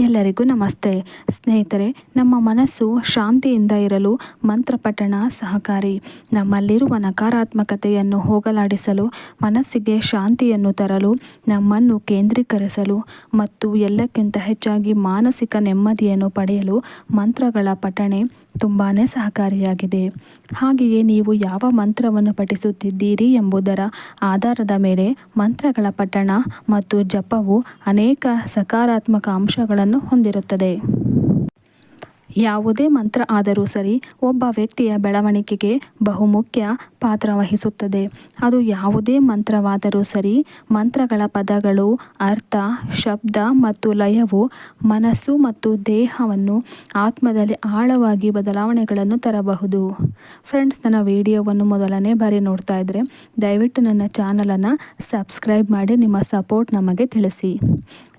ಎಲ್ಲರಿಗೂ ನಮಸ್ತೆ. ಸ್ನೇಹಿತರೆ, ನಮ್ಮ ಮನಸ್ಸು ಶಾಂತಿಯಿಂದ ಇರಲು ಮಂತ್ರ ಪಠಣ ಸಹಕಾರಿ. ನಮ್ಮಲ್ಲಿರುವ ನಕಾರಾತ್ಮಕತೆಯನ್ನು ಹೋಗಲಾಡಿಸಲು, ಮನಸ್ಸಿಗೆ ಶಾಂತಿಯನ್ನು ತರಲು, ನಮ್ಮನ್ನು ಕೇಂದ್ರೀಕರಿಸಲು ಮತ್ತು ಎಲ್ಲಕ್ಕಿಂತ ಹೆಚ್ಚಾಗಿ ಮಾನಸಿಕ ನೆಮ್ಮದಿಯನ್ನು ಪಡೆಯಲು ಮಂತ್ರಗಳ ಪಠಣೆ ತುಂಬಾ ಸಹಕಾರಿಯಾಗಿದೆ. ಹಾಗೆಯೇ ನೀವು ಯಾವ ಮಂತ್ರವನ್ನು ಪಠಿಸುತ್ತಿದ್ದೀರಿ ಎಂಬುದರ ಆಧಾರದ ಮೇಲೆ ಮಂತ್ರಗಳ ಪಠಣ ಮತ್ತು ಜಪವು ಅನೇಕ ಸಕಾರಾತ್ಮಕ ಅಂಶಗಳನ್ನು ಹೊಂದಿರುತ್ತದೆ. ಯಾವುದೇ ಮಂತ್ರ ಆದರೂ ಸರಿ ಒಬ್ಬ ವ್ಯಕ್ತಿಯ ಬೆಳವಣಿಗೆಗೆ ಬಹುಮುಖ್ಯ ಪಾತ್ರ ವಹಿಸುತ್ತದೆ. ಅದು ಯಾವುದೇ ಮಂತ್ರವಾದರೂ ಸರಿ ಮಂತ್ರಗಳ ಪದಗಳು ಅರ್ಥ, ಶಬ್ದ ಮತ್ತು ಲಯವು ಮನಸ್ಸು ಮತ್ತು ದೇಹವನ್ನು ಆತ್ಮದಲ್ಲಿ ಆಳವಾಗಿ ಬದಲಾವಣೆಗಳನ್ನು ತರಬಹುದು. ಫ್ರೆಂಡ್ಸ್ ನನ್ನ ವಿಡಿಯೋವನ್ನು ಮೊದಲನೇ ಬಾರಿ ನೋಡ್ತಾ ಇದ್ದರೆ ದಯವಿಟ್ಟು ನನ್ನ ಚಾನಲನ್ನು ಸಬ್ಸ್ಕ್ರೈಬ್ ಮಾಡಿ, ನಿಮ್ಮ ಸಪೋರ್ಟ್ ನಮಗೆ ತಿಳಿಸಿ.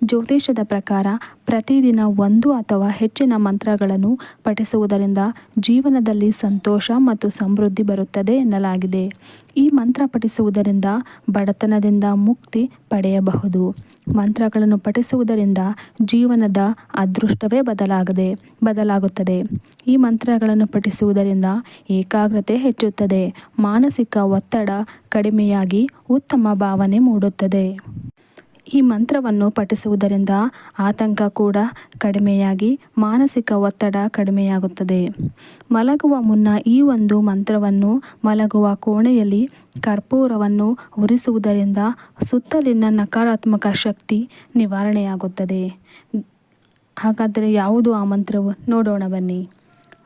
ಜ್ಯೋತಿಷದ ಪ್ರಕಾರ ಪ್ರತಿದಿನ ಒಂದು ಅಥವಾ ಹೆಚ್ಚಿನ ಮಂತ್ರಗಳನ್ನು ಪಠಿಸುವುದರಿಂದ ಜೀವನದಲ್ಲಿ ಸಂತೋಷ ಮತ್ತು ಸಮೃದ್ಧಿ ಬರುತ್ತದೆ ಎನ್ನಲಾಗಿದೆ. ಈ ಮಂತ್ರ ಪಠಿಸುವುದರಿಂದ ಬಡತನದಿಂದ ಮುಕ್ತಿ ಪಡೆಯಬಹುದು. ಮಂತ್ರಗಳನ್ನು ಪಠಿಸುವುದರಿಂದ ಜೀವನದ ಅದೃಷ್ಟವೇ ಬದಲಾಗದೆ, ಬದಲಾಗುತ್ತದೆ. ಈ ಮಂತ್ರಗಳನ್ನು ಪಠಿಸುವುದರಿಂದ ಏಕಾಗ್ರತೆ ಹೆಚ್ಚುತ್ತದೆ, ಮಾನಸಿಕ ಒತ್ತಡ ಕಡಿಮೆಯಾಗಿ ಉತ್ತಮ ಭಾವನೆ ಮೂಡುತ್ತದೆ. ಈ ಮಂತ್ರವನ್ನು ಪಠಿಸುವುದರಿಂದ ಆತಂಕ ಕೂಡ ಕಡಿಮೆಯಾಗಿ, ಮಾನಸಿಕ ಒತ್ತಡ ಕಡಿಮೆಯಾಗುತ್ತದೆ. ಮಲಗುವ ಮುನ್ನ ಈ ಒಂದು ಮಂತ್ರವನ್ನು ಮಲಗುವ ಕೋಣೆಯಲ್ಲಿ ಕರ್ಪೂರವನ್ನು ಉರಿಸುವುದರಿಂದ ಸುತ್ತಲಿನ ನಕಾರಾತ್ಮಕ ಶಕ್ತಿ ನಿವಾರಣೆಯಾಗುತ್ತದೆ. ಹಾಗಾದರೆ ಯಾವುದು ಆ ಮಂತ್ರವು? ನೋಡೋಣ ಬನ್ನಿ.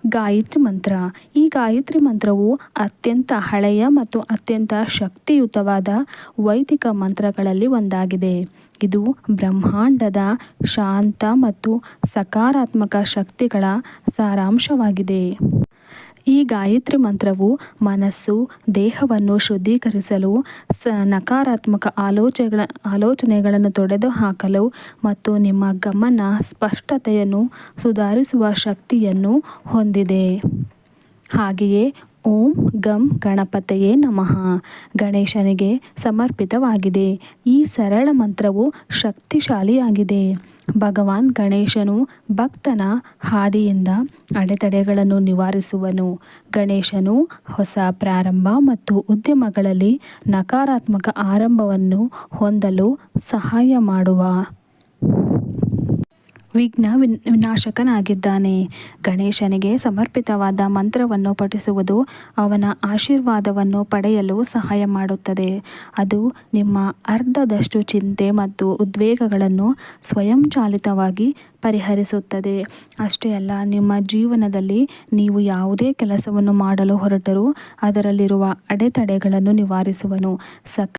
ಗಾಯತ್ರಿ ಮಂತ್ರ. ಈ ಗಾಯತ್ರಿ ಮಂತ್ರವು ಅತ್ಯಂತ ಹಳೆಯ ಮತ್ತು ಅತ್ಯಂತ ಶಕ್ತಿಯುತವಾದ ವೈದಿಕ ಮಂತ್ರಗಳಲ್ಲಿ ಒಂದಾಗಿದೆ. ಇದು ಬ್ರಹ್ಮಾಂಡದ ಶಾಂತ ಮತ್ತು ಸಕಾರಾತ್ಮಕ ಶಕ್ತಿಗಳ ಸಾರಾಂಶವಾಗಿದೆ. ಈ ಗಾಯತ್ರಿ ಮಂತ್ರವು ಮನಸ್ಸು, ದೇಹವನ್ನು ಶುದ್ಧೀಕರಿಸಲು, ಸ ನಕಾರಾತ್ಮಕ ಆಲೋಚನೆಗಳ ಆಲೋಚನೆಗಳನ್ನು ತೊಡೆದುಹಾಕಲು ಮತ್ತು ನಿಮ್ಮ ಗಮನ ಸ್ಪಷ್ಟತೆಯನ್ನು ಸುಧಾರಿಸುವ ಶಕ್ತಿಯನ್ನು ಹೊಂದಿದೆ. ಹಾಗೆಯೇ ಓಂ ಗಂ ಗಣಪತಯೇ ನಮಃ. ಗಣೇಶನಿಗೆ ಸಮರ್ಪಿತವಾಗಿದೆ. ಈ ಸರಳ ಮಂತ್ರವು ಶಕ್ತಿಶಾಲಿಯಾಗಿದೆ. ಭಗವಾನ್ ಗಣೇಶನು ಭಕ್ತನ ಹಾದಿಯಿಂದ ಅಡೆತಡೆಗಳನ್ನು ನಿವಾರಿಸುವನು. ಗಣೇಶನು ಹೊಸ ಪ್ರಾರಂಭ ಮತ್ತು ಉದ್ಯಮಗಳಲ್ಲಿ ನಕಾರಾತ್ಮಕ ಆರಂಭವನ್ನು ಹೊಂದಲು ಸಹಾಯ ಮಾಡುವ. ವಿಘ್ನ ವಿನ್, ವಿನಾಶಕನಾಗಿದ್ದಾನೆ. ಗಣೇಶನಿಗೆ ಸಮರ್ಪಿತವಾದ ಮಂತ್ರವನ್ನು ಪಠಿಸುವುದು ಅವನ ಆಶೀರ್ವಾದವನ್ನು ಪಡೆಯಲು ಸಹಾಯ ಮಾಡುತ್ತದೆ. ಅದು ನಿಮ್ಮ ಅರ್ಧದಷ್ಟು ಚಿಂತೆ ಮತ್ತು ಉದ್ವೇಗಗಳನ್ನು ಸ್ವಯಂಚಾಲಿತವಾಗಿ ಪರಿಹರಿಸುತ್ತದೆ. ಅಷ್ಟೇ ಅಲ್ಲ, ನಿಮ್ಮ ಜೀವನದಲ್ಲಿ ನೀವು ಯಾವುದೇ ಕೆಲಸವನ್ನು ಮಾಡಲು ಹೊರಟರೂ ಅದರಲ್ಲಿರುವ ಅಡೆತಡೆಗಳನ್ನು ನಿವಾರಿಸುವನು. ಸಕ್